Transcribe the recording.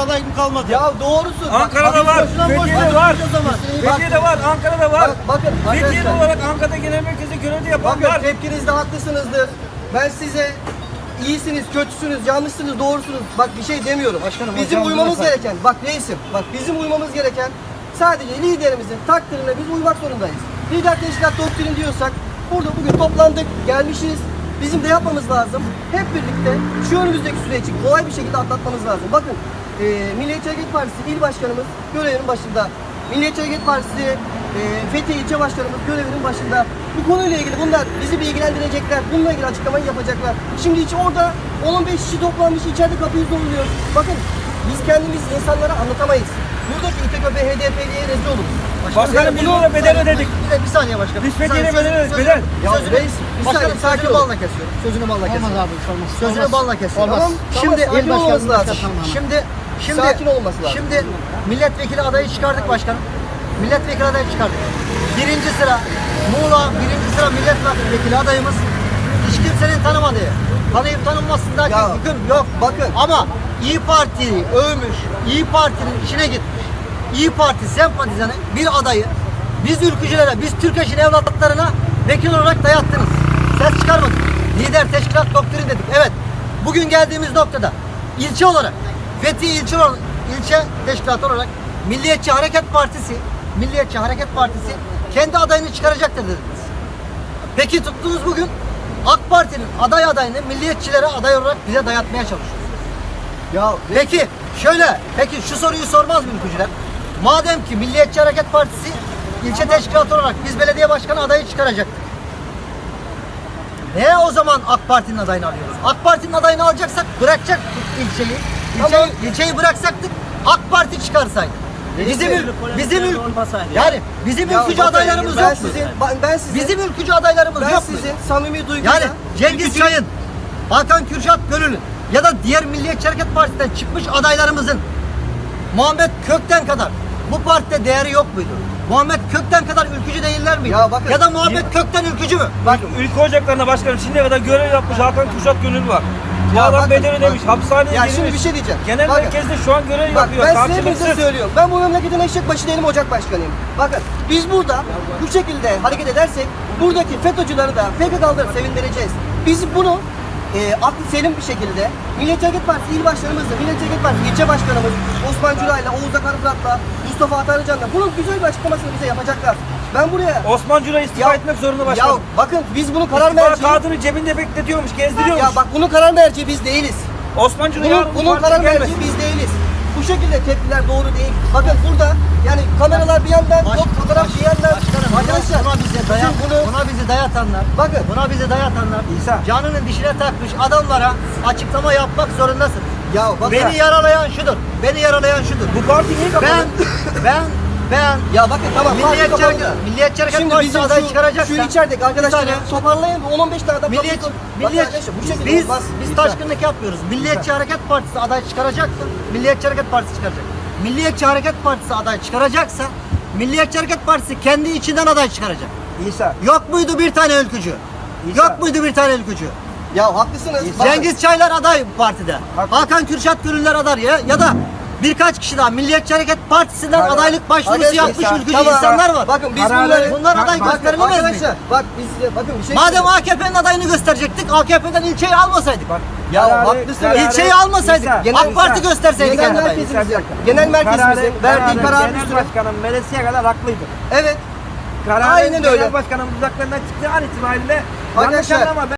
aday mı kalmadı? Ya doğrusu. Bak, Ankara'da bak, var, Fethiye'de var. Fethiye'de var, Ankara'da var. Bak, bakın Fethiye'de olarak Ankara'da genel merkezde görev yapan Bakın var. tepkinizde haklısınızdır. Ben size iyisiniz, kötüsünüz, yanlışsınız, doğrusunuz. Bak bir şey demiyorum. Başkanım, bizim hocam uymamız bırakın. gereken, bak reisim, bak bizim uymamız gereken sadece liderimizin takdirine biz uymak zorundayız. Lider teşkilat doktrin diyorsak burada bugün toplandık, gelmişiz. Bizim de yapmamız lazım. Hep birlikte şu önümüzdeki süreci kolay bir şekilde atlatmamız lazım. Bakın e, Milliyetçi Hareket Partisi il başkanımız görevinin başında. Milliyetçi Hareket Partisi e, Fethiye ilçe başkanımız görevinin başında. Bu konuyla ilgili bunlar bizi bilgilendirecekler. Bununla ilgili açıklamayı yapacaklar. Şimdi hiç orada 10-15 kişi toplanmış içeride kapıyı zorluyor. Bakın biz kendimiz insanlara anlatamayız. Buradaki İTKP, HDP'liye rezil oluruz. Başkanım biz bunu- burada bedel ödedik. Bir, de- bir saniye başkanım. Biz saniye, bedel ödedik, sözünü- bedel. Ya sözünü- reis, bir başkanım saniye, sakin sözünü ol. balla kesiyorum. Sözünü balla kesiyorum. Olmaz abi olmaz. Sözünü Olmaz. balla kesiyorum. Tamam, Şimdi tamam, sakin olması lazım. Şimdi şimdi Sakin olması lazım. Şimdi milletvekili adayı çıkardık başkanım. Milletvekili adayı çıkardık. Birinci sıra Muğla birinci sıra milletvekili adayımız hiç kimsenin tanımadığı. Tanıyıp tanınmasındaki Ya, hüküm yok. bakın. Ama İyi Parti'yi övmüş, İyi Parti'nin içine gitmiş. İyi Parti sempatizanı bir adayı biz ülkücülere, biz Türk eşin evlatlarına vekil olarak dayattınız. Ses çıkarmadık. Lider teşkilat doktrin dedik. Evet. Bugün geldiğimiz noktada ilçe olarak Fethiye ilçe ilçe teşkilatı olarak Milliyetçi Hareket Partisi Milliyetçi Hareket Partisi kendi adayını çıkaracaktır dediniz. Peki tuttunuz bugün AK Parti'nin aday adayını milliyetçilere aday olarak bize dayatmaya çalışıyor. Ya Peki şöyle, peki şu soruyu sormaz mı ülkücüler? Madem ki Milliyetçi Hareket Partisi ilçe teşkilatı olarak biz belediye başkanı adayı çıkaracaktık. Ne o zaman AK Parti'nin adayını alıyoruz? AK Parti'nin adayını alacaksak bırakacaktık ilçeyi. İlçeyi, Tamam. ilçeyi bıraksaktık AK Parti çıkarsaydı. Bizim ül- bizim ül- yani bizim Ya ülkücü adaylarımız ben yok sizin, ben- ben sizin, Bizim ülkücü adaylarımız ben yok mu? sizin samimi duyguyla Yani Cengiz Çayın, Hakan Kürşat Gönül'ün ya da diğer Milliyetçi Hareket Partisi'nden çıkmış adaylarımızın Muhammed Kökten kadar bu partide değeri yok muydu? Muhammed Kökten kadar ülkücü değiller miydi? Ya bakın- da Muhammed Kökten ülkücü mü? Bak Ülke ocaklarında başkanım şimdiye kadar görev yapmış Hakan Kürşat Gönül var. Bu Ya adam bedel ödemiş, hapishaneye Ya girmiş. şimdi bir şey diyeceğim. Genel Bakın. merkezde şu an görev Bak yapıyor. ben size hepinize karşılıksız. söylüyorum. Ben bu memleketin eşek başı değilim, ocak başkanıyım. Bakın biz burada bu şekilde hareket edersek buradaki FETÖ'cüleri de PKK'ları sevindireceğiz. Biz bunu e, aklı selim bir şekilde Milliyetçi Hareket Partisi il başkanımızla, Milliyetçi Hareket Partisi ilçe başkanımız Osman Cüray'la, Oğuz Akarfırat'la, Mustafa Atarıcan'la bunun güzel bir açıklamasını bize yapacaklar. Ben buraya Osman Cura istifa etmek zorunda ya başkanım. bakın biz bunun karar İstifa merci kağıdını cebinde bekletiyormuş, gezdiriyormuş. ya bak bunun karar merci biz değiliz. Osman Cura Bunun, bunun karar merci biz değiliz. Bu şekilde tepkiler doğru değil. Bakın burada yani kameralar bir yandan, yok fotoğraf bir yandan. Başkanım, Arkadaşlar buna bize bizim bunu buna bizi dayatanlar, bakın buna bizi dayatanlar, İsa. canının dişine takmış adamlara açıklama yapmak zorundasın. ya bakın. Beni yaralayan şudur. Beni yaralayan şudur. Bu parti niye kapalı? Ben ben ben ya bakın tamam. Milliyetçi Hareket. Milliyetçi Hareket Şimdi bizim aday çıkaracaksa şu içerideki arkadaşlar saniye. toparlayın 10-15 tane adam Milliyetçi, milliyetçi, bu şekilde biz, olmaz. biz taşkınlık yapmıyoruz. Milliyetçi Hareket Partisi aday çıkaracaksa, Milliyetçi Hareket Partisi çıkaracak. Milliyetçi Hareket Partisi aday çıkaracaksa, Milliyetçi Hareket Partisi kendi içinden aday çıkaracak. İsa. Yok muydu bir tane ülkücü? İsa. Yok muydu bir tane ülkücü? Ya haklısınız. Cengiz Çaylar aday bu partide. Hakan Kürşat Gönüller aday ya, ya da birkaç kişi daha Milliyetçi Hareket Partisi'nden Hayır. adaylık başvurusu Arkadaşlar, yapmış ülkücü Tamam. insanlar var. Bakın biz Kararı- bunları Bunlar aday gösterilemez mi? Arkadaşlar bak biz bakın bir şey Madem. AKP'nin adayını gösterecektik, AKP'den ilçeyi almasaydık. Ya Kararı- haklısın. İlçeyi almasaydık, Genel- AK Parti gösterseydik Genel merkezimizin, genel merkezimizin verdiği karar Genel üstüne. başkanım Melesi'ye kadar haklıydı. Evet. Kararı Aynen öyle. Genel başkanım uzaklarından çıktığı an itibariyle yanlış anlama.